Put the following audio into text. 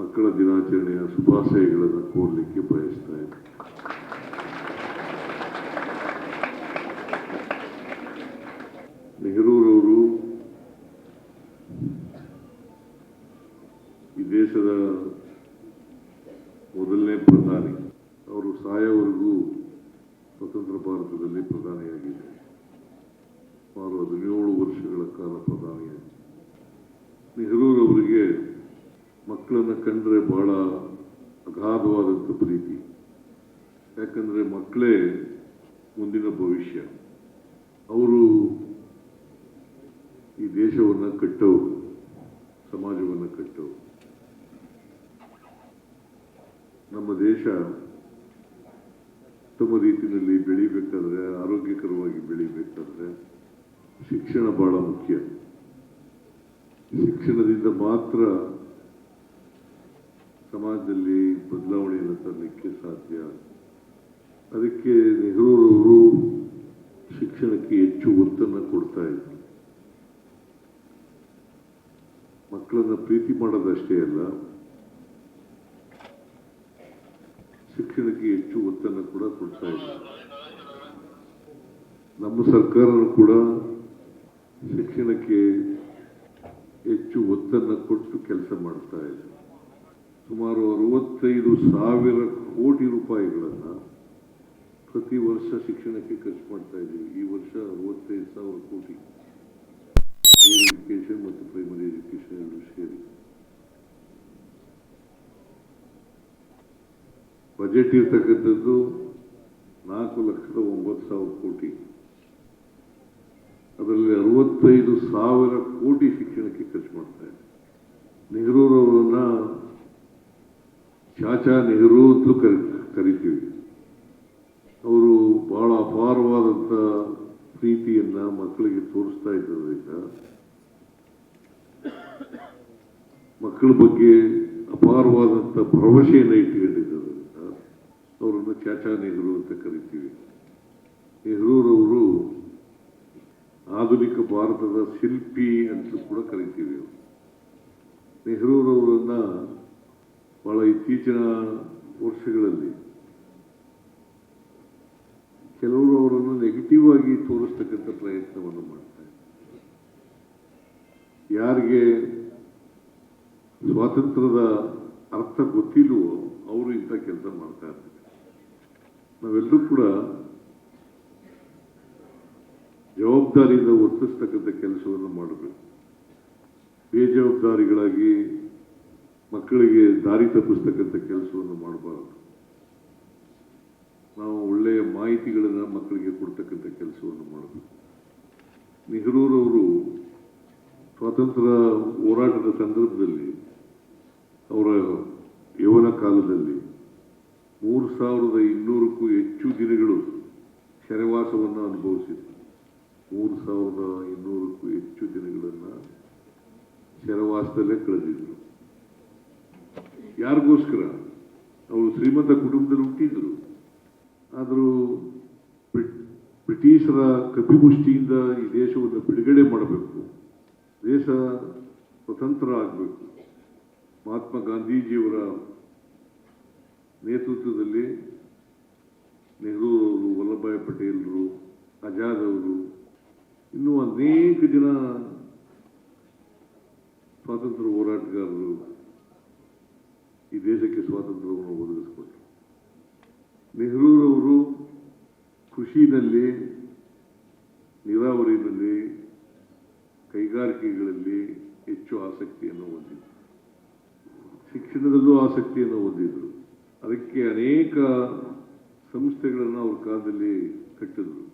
ಮಕ್ಕಳ ದಿನಾಚರಣೆಯ ಶುಭಾಶಯಗಳನ್ನು ಕೋರಲಿಕ್ಕೆ ಬಯಸ್ತಾ ಇದ್ದೀನಿ ನೆಹರೂರವರು ಈ ದೇಶದ ಮೊದಲನೇ ಪ್ರಧಾನಿ. ಅವರು ಸಾಯೋವರೆಗೂ ಸ್ವತಂತ್ರ ಭಾರತದಲ್ಲಿ ಪ್ರಧಾನಿಯಾಗಿದ್ದಾರೆ. ಸುಮಾರು ಹದಿನೇಳು ವರ್ಷಗಳ ಕಾಲ ಪ್ರಧಾನಿಯಾಗಿದೆ ನೆಹರೂರವರಿಗೆ ಮಕ್ಕಳನ್ನ ಕಂಡ್ರೆ ಬಹಳ ಅಗಾಧವಾದಂಥ ಪ್ರೀತಿ. ಯಾಕಂದರೆ ಮಕ್ಕಳೇ ಮುಂದಿನ ಭವಿಷ್ಯ. ಅವರು ಈ ದೇಶವನ್ನು ಕಟ್ಟೋರು, ಸಮಾಜವನ್ನು ಕಟ್ಟೋರು. ನಮ್ಮ ದೇಶ ಉತ್ತಮ ರೀತಿಯಲ್ಲಿ ಬೆಳಿಬೇಕಾದ್ರೆ, ಆರೋಗ್ಯಕರವಾಗಿ ಬೆಳಿಬೇಕಾದ್ರೆ ಶಿಕ್ಷಣ ಬಹಳ ಮುಖ್ಯ. ಶಿಕ್ಷಣದಿಂದ ಮಾತ್ರ ಸಮಾಜದಲ್ಲಿ ಬದಲಾವಣೆಯನ್ನು ತರಲಿಕ್ಕೆ ಸಾಧ್ಯ? ಅದಕ್ಕೆ ನೆಹರೂರವರು ಶಿಕ್ಷಣಕ್ಕೆ ಹೆಚ್ಚು ಒತ್ತನ್ನು ಕೊಡ್ತಾ ಇದ್ರು. ಮಕ್ಕಳನ್ನ ಪ್ರೀತಿ ಮಾಡೋದಷ್ಟೇ ಅಲ್ಲ, ಶಿಕ್ಷಣಕ್ಕೆ ಹೆಚ್ಚು ಒತ್ತನ್ನು ಕೂಡ ಕೊಡ್ತಾ ಇದ್ರು. ನಮ್ಮ ಸರ್ಕಾರನೂ ಕೂಡ ಶಿಕ್ಷಣಕ್ಕೆ ಹೆಚ್ಚು ಒತ್ತನ್ನು ಕೊಟ್ಟು ಕೆಲಸ ಮಾಡ್ತಾ ಇದೆ ಅರವತ್ತೈದು ಸಾವಿರ ಕೋಟಿ ರೂಪಾಯಿಗಳನ್ನು ಪ್ರತಿ ವರ್ಷ ಶಿಕ್ಷಣಕ್ಕೆ ಖರ್ಚು ಮಾಡ್ತಾ ಇದ್ದೀವಿ. ಈ ವರ್ಷ ಅರವತ್ತೈದು ಸಾವಿರ ಕೋಟಿ. ಹೈಯರ್ ಎಜುಕೇಷನ್ ಮತ್ತು ಪ್ರೈಮರಿ ಎಜುಕೇಷನ್ ಎರಡು ಸೇರಿ. ಬಜೆಟ್ ಇರ್ತಕ್ಕಂಥದ್ದು ನಾಲ್ಕು ಲಕ್ಷದ ಒಂಬತ್ತು ಸಾವಿರ ಕೋಟಿ. ಅದರಲ್ಲಿ ಅರವತ್ತೈದು ಸಾವಿರ ಕೋಟಿ ಶಿಕ್ಷಣಕ್ಕೆ ಖರ್ಚು ಮಾಡ್ತಾ ಇದೆ ನೆಹರೂರವರನ್ನ ಚಾಚಾ ನೆಹರು ಅಂತಲೂ ಕರಿ, ಕರಿತೀವಿ. ಅವರು ಬಹಳ ಅಪಾರವಾದಂಥ ಪ್ರೀತಿಯನ್ನ ಮಕ್ಕಳಿಗೆ ತೋರಿಸ್ತಾ ಇದ್ದರಿಂದ ಮಕ್ಕಳ ಬಗ್ಗೆ ಅಪಾರವಾದಂಥ ಭರವಸೆಯನ್ನು ಇಟ್ಟುಕೊಂಡಿದ್ದರಿಂದ ಅವರನ್ನು ಚಾಚಾ ನೆಹರು ಅಂತ ಕರಿತೀವಿ. ನೆಹರೂರವರು ಆಧುನಿಕ ಭಾರತದ ಶಿಲ್ಪಿ ಅಂತ ಕೂಡ ಕರಿತೀವಿ ನೆಹರೂರವರನ್ನ ಬಹಳ ಇತ್ತೀಚಿನ ವರ್ಷಗಳಲ್ಲಿ ಕೆಲವರು ಅವರನ್ನು ನೆಗೆಟಿವ್ ಆಗಿ ತೋರಿಸ್ತಕ್ಕಂಥ ಪ್ರಯತ್ನವನ್ನು ಮಾಡ್ತಾರೆ ಯಾರಿಗೆ ಸ್ವಾತಂತ್ರ್ಯದ ಅರ್ಥ ಗೊತ್ತಿಲ್ವೋ ಅವರು ಇಂಥ ಕೆಲಸ ಮಾಡ್ತಾ ಇರ್ತಾರೆ ನಾವೆಲ್ಲರೂ ಕೂಡ ಜವಾಬ್ದಾರಿಯಿಂದ ವರ್ತಿಸ್ತಕ್ಕಂಥ ಕೆಲಸವನ್ನು ಮಾಡಬೇಕು. ಬೇಜವಾಬ್ದಾರಿಗಳಾಗಿ ಮಕ್ಕಳಿಗೆ ದಾರಿ ತಪ್ಪಿಸ್ತಕ್ಕಂಥ ಕೆಲಸವನ್ನು ಮಾಡಬಾರದು. ನಾವು ಒಳ್ಳೆಯ ಮಾಹಿತಿಗಳನ್ನು ಮಕ್ಕಳಿಗೆ ಕೊಡ್ತಕ್ಕಂಥ ಕೆಲಸವನ್ನು ಮಾಡಬೇಕು. ನೆಹರೂರವರು ಸ್ವಾತಂತ್ರ್ಯ ಹೋರಾಟದ ಸಂದರ್ಭದಲ್ಲಿ ಅವರ ಯೌವನ ಕಾಲದಲ್ಲಿ ಮೂರು ಸಾವಿರದ ಇನ್ನೂರಕ್ಕೂ ಹೆಚ್ಚು ದಿನಗಳು ಸೆರೆವಾಸವನ್ನು ಅನುಭವಿಸಿದ್ರು ಮೂರು ಸಾವಿರದ ಇನ್ನೂರಕ್ಕೂ ಹೆಚ್ಚು ದಿನಗಳನ್ನು ಶರವಾಸದಲ್ಲೇ ಕಳೆದಿದ್ರು ಯಾರಿಗೋಸ್ಕರ? ಅವರು ಶ್ರೀಮಂತ ಕುಟುಂಬದಲ್ಲಿ ಹುಟ್ಟಿದ್ರು. ಆದರೂ ಬ್ರಿಟಿಷರ ಕಪಿಮುಷ್ಟಿಯಿಂದ ಈ ದೇಶವನ್ನು ಬಿಡುಗಡೆ ಮಾಡಬೇಕು. ದೇಶ ಸ್ವತಂತ್ರ ಆಗಬೇಕು. ಮಹಾತ್ಮ ಗಾಂಧೀಜಿಯವರ ನೇತೃತ್ವದಲ್ಲಿ ನೆಹರು ಅವರು ವಲ್ಲಭಾಯ್ ಪಟೇಲರು ಆಜಾದ್ ಅವರು, ಇನ್ನೂ ಅನೇಕ ಜನ ಸ್ವಾತಂತ್ರ್ಯ ಹೋರಾಟಗಾರರು ಈ ದೇಶಕ್ಕೆ ಸ್ವಾತಂತ್ರ್ಯವನ್ನು ಒದಗಿಸಿಕೊಟ್ರು ನೆಹರೂರವರು ಕೃಷಿನಲ್ಲಿ, ನೀರಾವರಿನಲ್ಲಿ, ಕೈಗಾರಿಕೆಗಳಲ್ಲಿ ಹೆಚ್ಚು ಆಸಕ್ತಿಯನ್ನು ಹೊಂದಿದ್ರು ಶಿಕ್ಷಣದಲ್ಲೂ ಆಸಕ್ತಿಯನ್ನು ಹೊಂದಿದ್ದರು. ಅದಕ್ಕೆ ಅನೇಕ ಸಂಸ್ಥೆಗಳನ್ನು ಅವ್ರ ಕಾಲದಲ್ಲಿ ಕಟ್ಟಿದ್ರು.